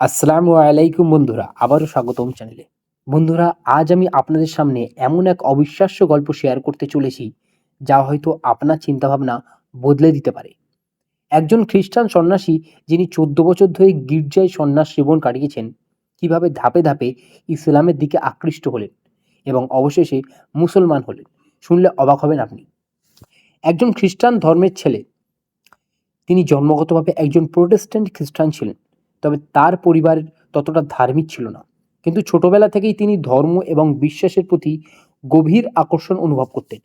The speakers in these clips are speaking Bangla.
আসসালামু আলাইকুম বন্ধুরা, আবারও স্বাগতম চ্যানেলে বন্ধুরা, আজ আমি আপনাদের সামনে এমন এক অবিশ্বাস্য গল্প শেয়ার করতে চলেছি, যা হয়তো আপনার চিন্তাভাবনা বদলে দিতে পারে। একজন খ্রিস্টান সন্ন্যাসী, যিনি চোদ্দ বছর ধরে গির্জায় সন্ন্যাস জীবন কাটিয়েছেন, কীভাবে ধাপে ধাপে ইসলামের দিকে আকৃষ্ট হলেন এবং অবশেষে মুসলমান হলেন, শুনলে অবাক হবেন আপনি। একজন খ্রিস্টান ধর্মের ছেলে, তিনি জন্মগতভাবে একজন প্রোটেস্ট্যান্ট খ্রিস্টান ছিলেন। তবে তার পরিবার ততটা ধার্মিক ছিল না। কিন্তু ছোটবেলা থেকেই তিনি ধর্ম এবং বিশ্বাসের প্রতি গভীর আকর্ষণ অনুভব করতেন।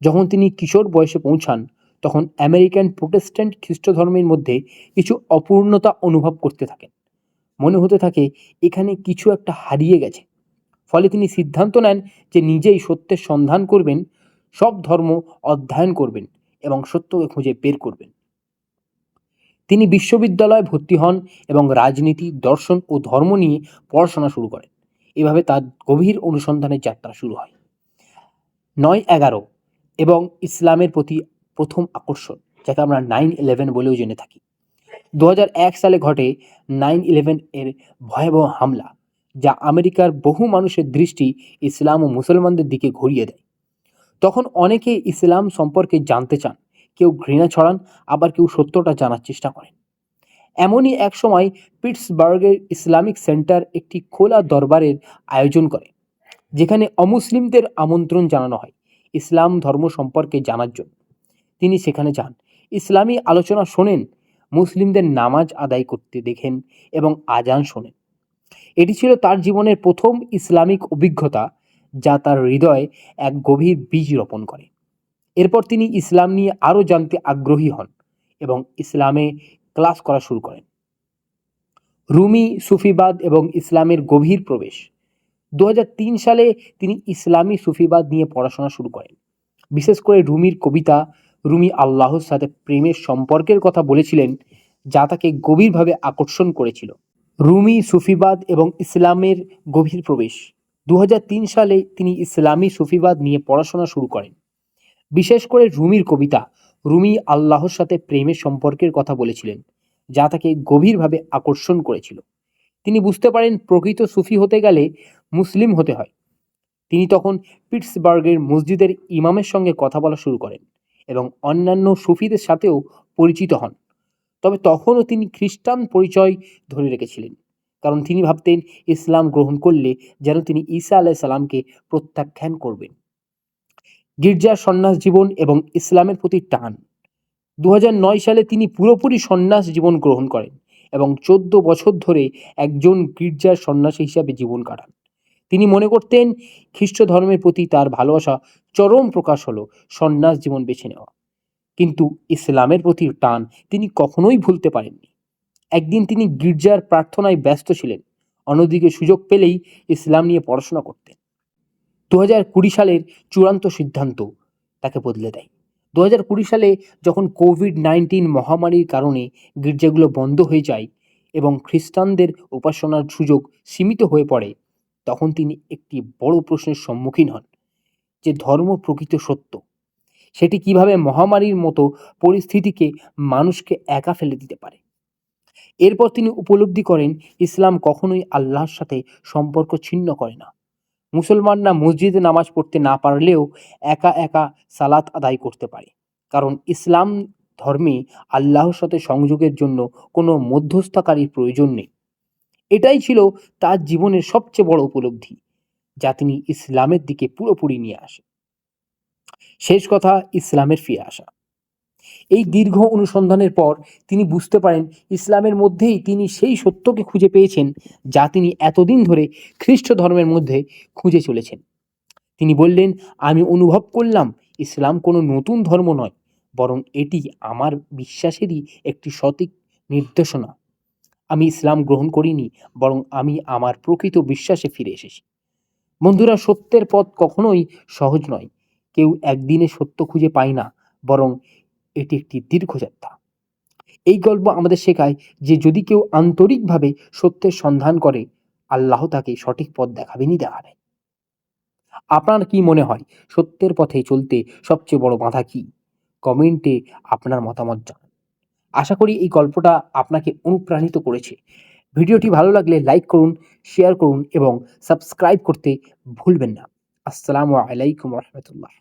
যখন তিনি কিশোর বয়সে পৌঁছান, তখন আমেরিকান প্রোটেস্ট্যান্ট খ্রিস্ট ধর্মের মধ্যে কিছু অপূর্ণতা অনুভব করতে থাকেন। মনে হতে থাকে, এখানে কিছু একটা হারিয়ে গেছে। ফলে তিনি সিদ্ধান্ত নেন যে নিজেই সত্যের সন্ধান করবেন, সব ধর্ম অধ্যয়ন করবেন এবং সত্যকে খুঁজে বের করবেন। তিনি বিশ্ববিদ্যালয়ে ভর্তি হন এবং রাজনীতি, দর্শন ও ধর্ম নিয়ে পড়াশোনা শুরু করেন। এভাবে তার গভীর অনুসন্ধানের যাত্রা শুরু হয়। নয় এগারো এবং ইসলামের প্রতি প্রথম আকর্ষণ, যাকে আমরা নাইন ইলেভেন বলেও জেনে থাকি। দু সালে ঘটে নাইন ইলেভেন এর ভয়াবহ হামলা, যা আমেরিকার বহু মানুষের দৃষ্টি ইসলাম ও মুসলমানদের দিকে ঘুরিয়ে দেয়। তখন অনেকে ইসলাম সম্পর্কে জানতে চান। ঘৃণা ছড়ান, আবার কেউ সত্যটা জানার চেষ্টা করেন। এমনই এক সময় পিটসবার্গের ইসলামিক সেন্টার একটি খোলা দরবারের আয়োজন করে, যেখানে অমুসলিমদের আমন্ত্রণ জানানো হয় ইসলাম ধর্ম সম্পর্কে জানার জন্য। তিনি সেখানে যান, ইসলামী আলোচনা শোনেন, মুসলিমদের নামাজ আদায় করতে দেখেন এবং আজান শোনেন। এটি ছিল তার জীবনের প্রথম ইসলামিক অভিজ্ঞতা, যা তার হৃদয়ে এক গভীর বীজ রোপণ করে। এরপর তিনি ইসলাম নিয়ে আরও জানতে আগ্রহী হন এবং ইসলামে ক্লাস করা শুরু করেন। রুমি, সুফিবাদ এবং ইসলামের গভীর প্রবেশ। দু হাজার তিন সালে তিনি ইসলামী সুফিবাদ নিয়ে পড়াশোনা শুরু করেন। বিশেষ করে রুমির কবিতা, রুমি আল্লাহর সাথে প্রেমের সম্পর্কের কথা বলেছিলেন, যা তাকে গভীরভাবে আকর্ষণ করেছিল। রুমি, সুফিবাদ এবং ইসলামের গভীর প্রবেশ। দু হাজার তিন সালে তিনি ইসলামী সুফিবাদ নিয়ে পড়াশোনা শুরু করেন। বিশেষ করে রুমির কবিতা। রুমি আল্লাহর সাথে প্রেমের সম্পর্কের কথা বলেছিলেন, যা তাকে গভীরভাবে আকর্ষণ করেছিল। তিনি বুঝতে পারেন, প্রকৃত সুফি হতে গেলে মুসলিম হতে হয়। তিনি তখন পিটসবার্গের মসজিদের ইমামের সঙ্গে কথা বলা শুরু করেন এবং অন্যান্য সুফিদের সাথেও পরিচিত হন। তবে তখনও তিনি খ্রিস্টান পরিচয় ধরে রেখেছিলেন, কারণ তিনি ভাবতেন, ইসলাম গ্রহণ করলে যেন তিনি ঈসা আলাহ সালামকে প্রত্যাখ্যান করবেন। গির্জার সন্ন্যাস জীবন এবং ইসলামের প্রতি টান। দু হাজার নয় সালে তিনি পুরোপুরি সন্ন্যাস জীবন গ্রহণ করেন এবং চোদ্দ বছর ধরে একজন গির্জার সন্ন্যাসী হিসাবে জীবন কাটান। তিনি মনে করতেন, খ্রিস্ট ধর্মের প্রতি তার ভালোবাসা চরম প্রকাশ হলো সন্ন্যাস জীবন বেছে নেওয়া। কিন্তু ইসলামের প্রতি টান তিনি কখনোই ভুলতে পারেননি। একদিন তিনি গির্জার প্রার্থনায় ব্যস্ত ছিলেন। অন্যদিকে সুযোগ পেলেই ইসলাম নিয়ে পড়াশোনা করতেন। দু হাজার কুড়ি সালের চূড়ান্ত সিদ্ধান্ত তাকে বদলে দেয়। দু হাজার কুড়ি সালে যখন কোভিড নাইন্টিন মহামারীর কারণে গির্জাগুলো বন্ধ হয়ে যায় এবং খ্রিস্টানদের উপাসনার সুযোগ সীমিত হয়ে পড়ে, তখন তিনি একটি বড় প্রশ্নের সম্মুখীন হন যে ধর্ম প্রকৃত সত্য? সেটি কীভাবে মহামারীর মতো পরিস্থিতিকে মানুষকে একা ফেলে দিতে পারে? এরপর তিনি উপলব্ধি করেন, ইসলাম কখনোই আল্লাহর সাথে সম্পর্ক ছিন্ন করে না। মুসলমানরা মসজিদে নামাজ পড়তে না পারলেও একা একা সালাত আদায় করতে পারে। কারণ ইসলাম ধর্মে আল্লাহর সাথে সংযোগের জন্য কোনো মধ্যস্থকারীর প্রয়োজন নেই। এটাই ছিল তার জীবনের সবচেয়ে বড় উপলব্ধি, যা তিনি ইসলামের দিকে পুরোপুরি নিয়ে আসে শেষ কথা, ইসলামের ফিরে আসা। এই দীর্ঘ অনুসন্ধানের পর তিনি বুঝতে পারেন ইসলামের মধ্যেই তিনি সেই সত্যকে খুঁজে পেয়েছেন যা তিনি এতদিন ধরে খ্রিস্ট ধর্মের মধ্যে খুঁজে চলেছেন। তিনি বললেন, আমি অনুভব করলাম ইসলাম কোনো নতুন ধর্ম নয়, বরং এটি আমার বিশ্বাসেরই একটি সঠিক নির্দেশনা। আমি ইসলাম গ্রহণ করিনি, বরং আমি আমার প্রকৃত বিশ্বাসে ফিরে এসেছি। বন্ধুরা, সত্যের পথ কখনোই সহজ নয়। কেউ একদিনে সত্য খুঁজে পায় না, বরং এটি একটি দীর্ঘযাত্রা। এই গল্প আমাদের শেখায় যে যদি কেউ আন্তরিকভাবে সত্যের সন্ধান করে, আল্লাহ তাকে সঠিক পথ দেখাবেনই দেখাবে আপনার কি মনে হয়, সত্যের পথে চলতে সবচেয়ে বড় বাধা কি? কমেন্টে আপনার মতামত জানান। আশা করি এই গল্পটা আপনাকে অনুপ্রাণিত করেছে। ভিডিওটি ভালো লাগলে লাইক করুন, শেয়ার করুন এবং সাবস্ক্রাইব করতে ভুলবেন না। আসসালামু আলাইকুম রহমতুল্লাহ।